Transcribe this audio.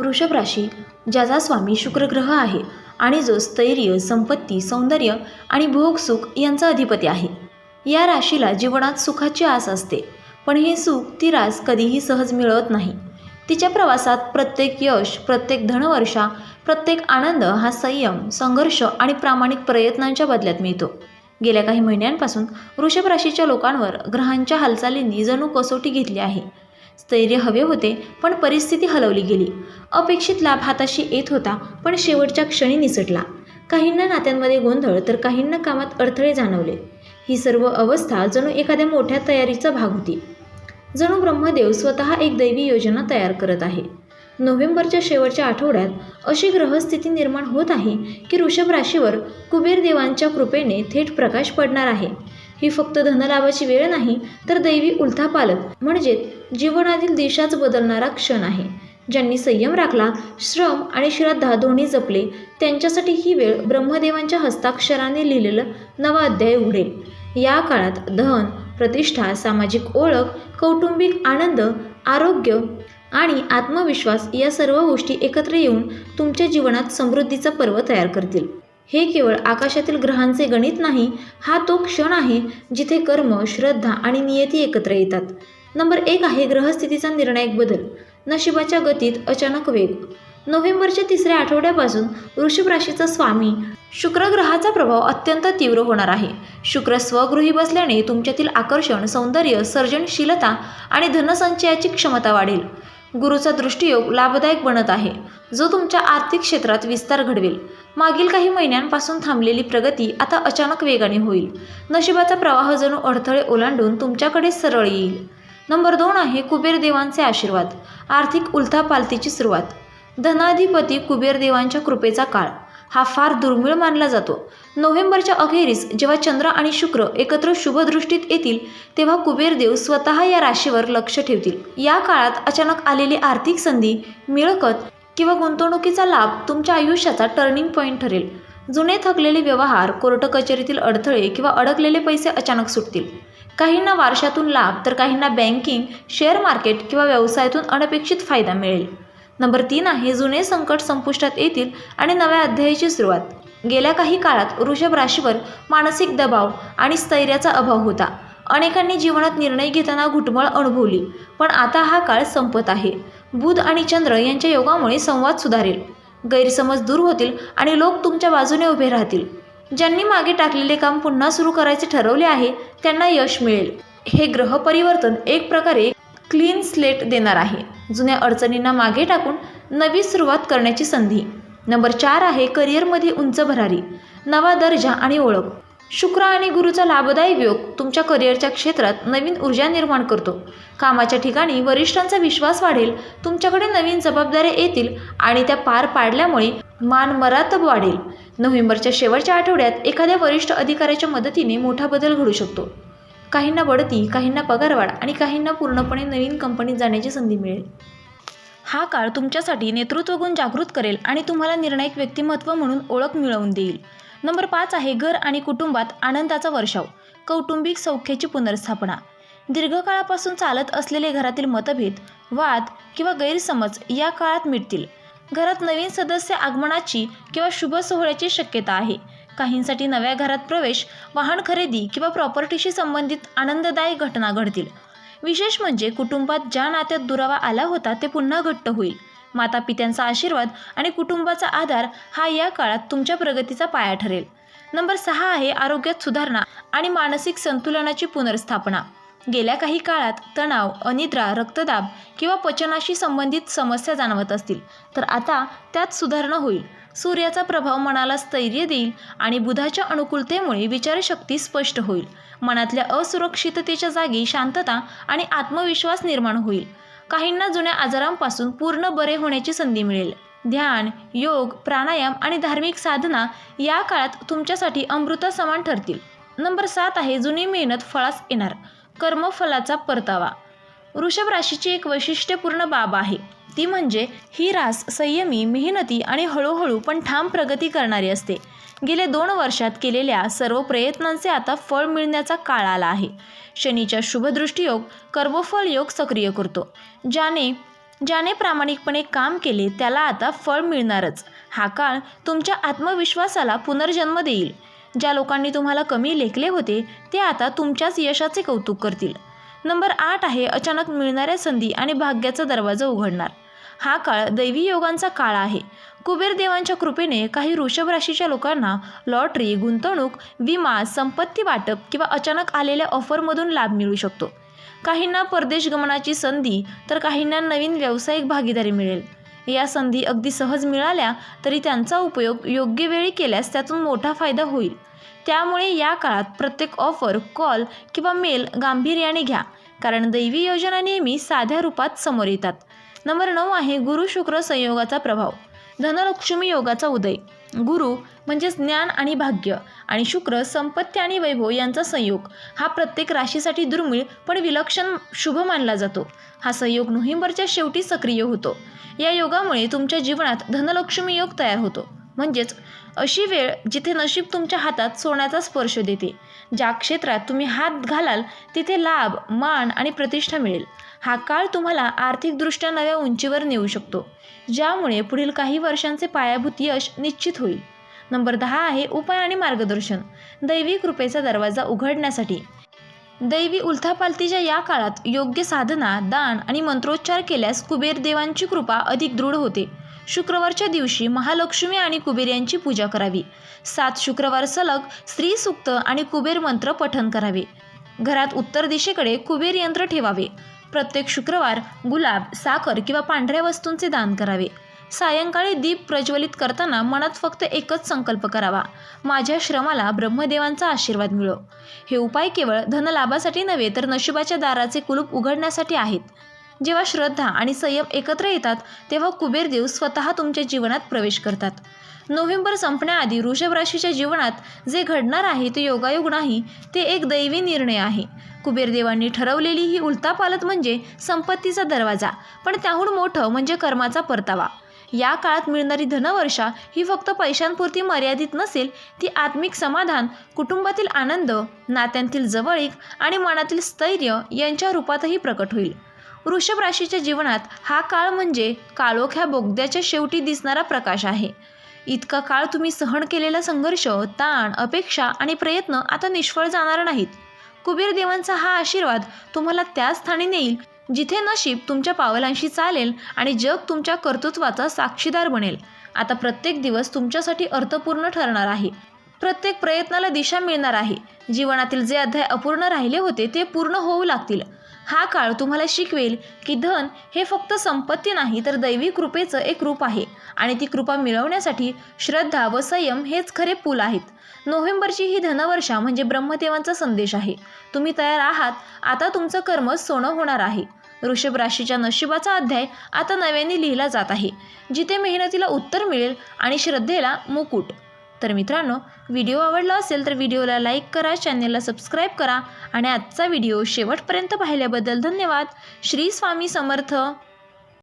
वृषभ राशी ज्याचा स्वामी शुक्रग्रह आहे आणि जो स्थैर्य संपत्ती सौंदर्य आणि भोगसुख यांचा अधिपती आहे. या राशीला जीवनात सुखाची आस असते पण हे सुख ती रास कधीही सहज मिळवत नाही. तिच्या प्रवासात प्रत्येक यश प्रत्येक धनवर्षा प्रत्येक आनंद हा संयम संघर्ष आणि प्रामाणिक प्रयत्नांच्या बदल्यात मिळतो. गेल्या काही महिन्यांपासून वृषभ राशीच्या लोकांवर ग्रहांच्या हालचालींनी जणू कसोटी घेतली आहे. स्थैर्य हवे होते पण परिस्थिती हलवली गेली. अपेक्षित लाभ हाताशी येत होता पण शेवटच्या क्षणी निसटला. काहींना नात्यांमध्ये गोंधळ तर काहींना कामात अडथळे जाणवले. ही सर्व अवस्था जणू एखाद्या मोठ्या तयारीचा भाग होती. जणू ब्रह्मदेव स्वतः एक दैवी योजना तयार करत आहे. नोव्हेंबरच्या शेवटच्या आठवड्यात अशी ग्रहस्थिती निर्माण होत आहे की वृषभ राशीवर कुबेर देवांच्या कृपेने थेट प्रकाश पडणार आहे. ही फक्त धनलाभाची वेळ नाही तर दैवी उलथापालक म्हणजेच जीवनातील दिशाच बदलणारा क्षण आहे. ज्यांनी संयम राखला श्रम आणि श्रद्धा दोन्ही जपले त्यांच्यासाठी ही वेळ ब्रह्मदेवांच्या हस्ताक्षराने लिहिलेलं नवा अध्याय उघडेल. या काळात धन प्रतिष्ठा सामाजिक ओळख कौटुंबिक आनंद आरोग्य आणि आत्मविश्वास या सर्व गोष्टी एकत्र येऊन तुमच्या जीवनात समृद्धीचा पर्व तयार करतील. हे केवळ आकाशातील ग्रहांचे गणित नाही हा तो क्षण आहे जिथे कर्म श्रद्धा आणि नियती एकत्र येतात. नंबर एक आहे ग्रहस्थितीचा निर्णायक बदल. नशिबाच्या गतीत अचानक वेग. नोव्हेंबरच्या तिसऱ्या आठवड्यापासून वृषभ राशीचा स्वामी शुक्र ग्रहाचा प्रभाव अत्यंत तीव्र होणार आहे. शुक्र स्वगृही बसल्याने तुमच्यातील आकर्षण सौंदर्य सर्जनशीलता आणि धनसंचयाची क्षमता वाढेल. गुरुचा दृष्टियोग लाभदायक बनत आहे जो तुमच्या आर्थिक क्षेत्रात विस्तार घडवेल. मागील काही महिन्यांपासून थांबलेली प्रगती आता अचानक वेगाने होईल. नशिबाचा प्रवाह जणू अडथळे ओलांडून तुमच्याकडे सरळ येईल. नंबर दोन आहे कुबेर देवांचे आशीर्वाद. आर्थिक उलथापालतीची सुरुवात. धनाधिपती कुबेर देवांच्या कृपेचा काळ. हा फार दुर्मिळ मानला जातो. नोव्हेंबरच्या अखेरीस जेव्हा चंद्र आणि शुक्र एकत्र शुभदृष्टीत येतील तेव्हा कुबेरदेव स्वतः या राशीवर लक्ष ठेवतील. या काळात अचानक आलेली आर्थिक संधी मिळकत किंवा गुंतवणुकीचा लाभ तुमच्या आयुष्याचा टर्निंग पॉईंट ठरेल. जुने थकलेले व्यवहार कोर्ट कचेरीतील अडथळे किंवा अडकलेले पैसे अचानक सुटतील. काहींना वारशातून लाभ तर काहींना बँकिंग शेअर मार्केट किंवा व्यवसायातून अनपेक्षित फायदा मिळेल. नंबर तीन आहे जुने संकट संपुष्टात येतील आणि नव्या अध्यायाची सुरुवात. गेल्या काही काळात वृषभ राशीवर मानसिक दबाव आणि स्थैर्याचा अभाव होता. अनेकांनी जीवनात निर्णय घेताना घुटमळ अनुभवली पण आता हा काळ संपत आहे. बुध आणि चंद्र यांच्या योगामुळे संवाद सुधारेल. गैरसमज दूर होतील आणि लोक तुमच्या बाजूने उभे राहतील. ज्यांनी मागे टाकलेले काम पुन्हा सुरू करायचे ठरवले आहे त्यांना यश मिळेल. हे ग्रह परिवर्तन एक प्रकारे क्लीन स्लेट देणार आहे. जुन्या अडचणींना मागे टाकून नवी सुरुवात करण्याची संधी. नंबर चार आहे करिअरमध्ये उंच भरारी. नवा दर्जा आणि ओळख. शुक्र आणि गुरुचा लाभदायक योग तुमच्या करिअरच्या क्षेत्रात नवीन ऊर्जा निर्माण करतो. कामाच्या ठिकाणी वरिष्ठांचा विश्वास वाढेल तुमच्याकडे नवीन जबाबदाऱ्या येतील आणि त्या पार पाडल्यामुळे मान मरातब वाढेल. नोव्हेंबरच्या शेवटच्या आठवड्यात एखाद्या वरिष्ठ अधिकाऱ्याच्या मदतीने मोठा बदल घडू शकतो. काहींना बढती काहींना पगारवाढ आणि काहींना पूर्णपणे नवीन कंपनीत जाण्याची संधी मिळेल. हा काळ तुमच्यासाठी नेतृत्व गुण जागृत करेल आणि तुम्हाला निर्णायक व्यक्तिमत्व म्हणून ओळख मिळवून देईल. नंबर पाच आहे घर आणि कुटुंबात आनंदाचा वर्षाव कौटुंबिक सौख्याची पुनर्स्थापना. दीर्घकाळापासून चालत असलेले घरातील मतभेद वाद किंवा गैरसमज या काळात मिटतील. घरात नवीन सदस्य आगमनाची किंवा शुभ सोहळ्याची शक्यता आहे. काहींसाठी नव्या घरात प्रवेश वाहन खरेदी किंवा प्रॉपर्टीशी संबंधित आनंददायी घटना घडतील. विशेष म्हणजे कुटुंबात ज्या नात्यात दुरावा आला होता ते पुन्हा घट्ट होईल. माता पित्यांचा आशीर्वाद आणि कुटुंबाचा आधार हा या काळात तुमच्या प्रगतीचा पाया ठरेल. नंबर सहा आहे आरोग्यात सुधारणा आणि मानसिक संतुलनाची पुनर्स्थापना. गेल्या काही काळात तणाव अनिद्रा रक्तदाब किंवा पचनाशी संबंधित समस्या जाणवत असतील. तर आता त्यात सुधारणा होईल. सूर्याचा प्रभाव मनाला स्थैर्य देईल आणि बुधाच्या अनुकूलतेमुळे विचारशक्ती स्पष्ट होईल. मनातल्या असुरक्षिततेच्या जागी शांतता आणि आत्मविश्वास निर्माण होईल. काहींना जुन्या आजारांपासून पूर्ण बरे होण्याची संधी मिळेल. ध्यान योग प्राणायाम आणि धार्मिक साधना या काळात तुमच्यासाठी अमृता समान ठरतील. नंबर सात आहे जुनी मेहनत फळास येणार. कर्मफलाचा परतावा. वृषभ राशीची एक वैशिष्ट्यपूर्ण बाब आहे. ती म्हणजे ही रास संयमी मेहनती आणि हळूहळू पण ठाम प्रगती करणारी असते. गेले दोन वर्षात केलेल्या सर्व प्रयत्नांचे आता फळ मिळण्याचा काळ आला आहे. शनीच्या शुभदृष्टीयोग कर्मफल योग सक्रिय करतो. ज्याने ज्याने प्रामाणिकपणे काम केले त्याला आता फळ मिळणारच. हा काळ तुमच्या आत्मविश्वासाला पुनर्जन्म देईल. ज्या लोकांनी तुम्हाला कमी लेखले होते ते आता तुमच्याच यशाचे कौतुक करतील. नंबर आठ आहे अचानक मिळणाऱ्या संधी आणि भाग्याचा दरवाजा उघडणार. हा काळ दैवी योगांचा काळ आहे. कुबेर देवांच्या कृपेने काही वृषभ राशीच्या लोकांना लॉटरी गुंतवणूक विमा संपत्ती वाटप किंवा अचानक आलेल्या ऑफरमधून लाभ मिळू शकतो. काहींना परदेश गमनाची संधी तर काहींना नवीन व्यावसायिक भागीदारी मिळेल. या संधी अगदी सहज मिळाल्या तरी त्यांचा उपयोग योग्य वेळी केल्यास त्यातून मोठा फायदा होईल. त्यामुळे या काळात प्रत्येक ऑफर कॉल किंवा मेल गांभीर्याने घ्या कारण दैवी योजना नेहमी साध्या रूपात समोर येतात. नंबर नऊ आहे गुरु शुक्र संयोगाचा प्रभाव. धनलक्ष्मी योगाचा उदय. गुरु म्हणजेच ज्ञान आणि भाग्य आणि शुक्र संपत्ती आणि वैभव यांचा संयोग. हा प्रत्येक राशीसाठी दुर्मिळ पण विलक्षण शुभ मानला जातो. हा संयोग नोव्हेंबरच्या शेवटी सक्रिय होतो. या योगामुळे तुमच्या जीवनात धनलक्ष्मी योग तयार होतो. म्हणजेच अशी वेळ जिथे नशीब तुमच्या हातात सोन्याचा स्पर्श देते. ज्या क्षेत्रात तुम्ही हात घालाल तिथे लाभ मान आणि प्रतिष्ठा मिळेल. हा काळ तुम्हाला आर्थिकदृष्ट्या नव्या उंचीवर नेऊ शकतो ज्यामुळे पुढील काही वर्षांचे पायाभूत यश निश्चित होईल. नंबर दहा आहे उपाय आणि मार्गदर्शन. दैवी कृपेचा दरवाजा उघडण्यासाठी. दैवी उलथापालथीच्या या काळात योग्य साधना दान आणि मंत्रोच्चार केल्यास कुबेर देवांची कृपा अधिक दृढ होते. शुक्रवारच्या दिवशी महालक्ष्मी आणि कुबेर यांची पूजा करावी. सात शुक्रवार सलग स्त्री सुक्त आणि कुबेर मंत्र पठन करावे. घरात उत्तर दिशेकडे कुबेर यंत्र ठेवावे. प्रत्येक शुक्रवार गुलाब साखर किंवा पांढऱ्या वस्तूंचे दान करावे. सायंकाळी दीप प्रज्वलित करताना मनात फक्त एकच संकल्प करावा. माझ्या श्रमाला ब्रह्मदेवांचा आशीर्वाद मिळो. हे उपाय केवळ धनलाभासाठी नव्हे तर नशिबाच्या दाराचे कुलूप उघडण्यासाठी आहेत. जेव्हा श्रद्धा आणि संयम एकत्र येतात तेव्हा कुबेरदेव स्वतः तुमच्या जीवनात प्रवेश करतात. नोव्हेंबर संपण्याआधी वृषभ राशीच्या जीवनात जे घडणार आहे ते योगायोग नाही ते एक दैवी निर्णय आहे. कुबेरदेवांनी ठरवलेली ही उलतापालत म्हणजे संपत्तीचा दरवाजा पण त्याहून मोठं म्हणजे कर्माचा परतावा. या काळात मिळणारी धनवर्षा ही फक्त पैशांपुरती मर्यादित नसेल ती आत्मिक समाधान कुटुंबातील आनंद नात्यांतील जवळीक आणि मनातील स्थैर्य यांच्या रूपातही प्रकट होईल. वृषभ राशीच्या जीवनात हा काळ म्हणजे काळोख्या बोगद्याच्या शेवटी दिसणारा प्रकाश आहे. इतका काळ तुम्ही सहन केलेला संघर्ष ताण अपेक्षा आणि प्रयत्न आता निष्फळ जाणार नाहीत. कुबेर देवांचा हा आशीर्वाद तुम्हाला त्या स्थानी नेईल जिथे नशीब तुमच्या पावलांशी चालेल आणि जग तुमच्या कर्तृत्वाचा साक्षीदार बनेल. आता प्रत्येक दिवस तुमच्यासाठी अर्थपूर्ण ठरणार आहे. प्रत्येक प्रयत्नाला दिशा मिळणार आहे. जीवनातील जे अध्याय अपूर्ण राहिले होते ते पूर्ण होऊ लागतील. हा काळ तुम्हाला शिकवेल की धन हे फक्त संपत्ती नाही तर दैवी कृपेचं एक रूप आहे. आणि ती कृपा मिळवण्यासाठी श्रद्धा व संयम हेच खरे पूल आहेत. नोव्हेंबरची ही धनवर्षा म्हणजे ब्रह्मदेवांचा संदेश आहे. तुम्ही तयार आहात आता तुमचं कर्म सोनं होणार आहे. वृषभ राशीच्या नशिबाचा अध्याय आता नव्याने लिहिला जात आहे. जिथे मेहनतीला उत्तर मिळेल आणि श्रद्धेला मुकुट. तर मित्रांनो व्हिडिओ आवडला असेल तर व्हिडिओला लाईक करा चॅनेलला सबस्क्राईब करा आणि आजचा व्हिडिओ शेवटपर्यंत पाहिल्याबद्दल धन्यवाद. श्री स्वामी समर्थ.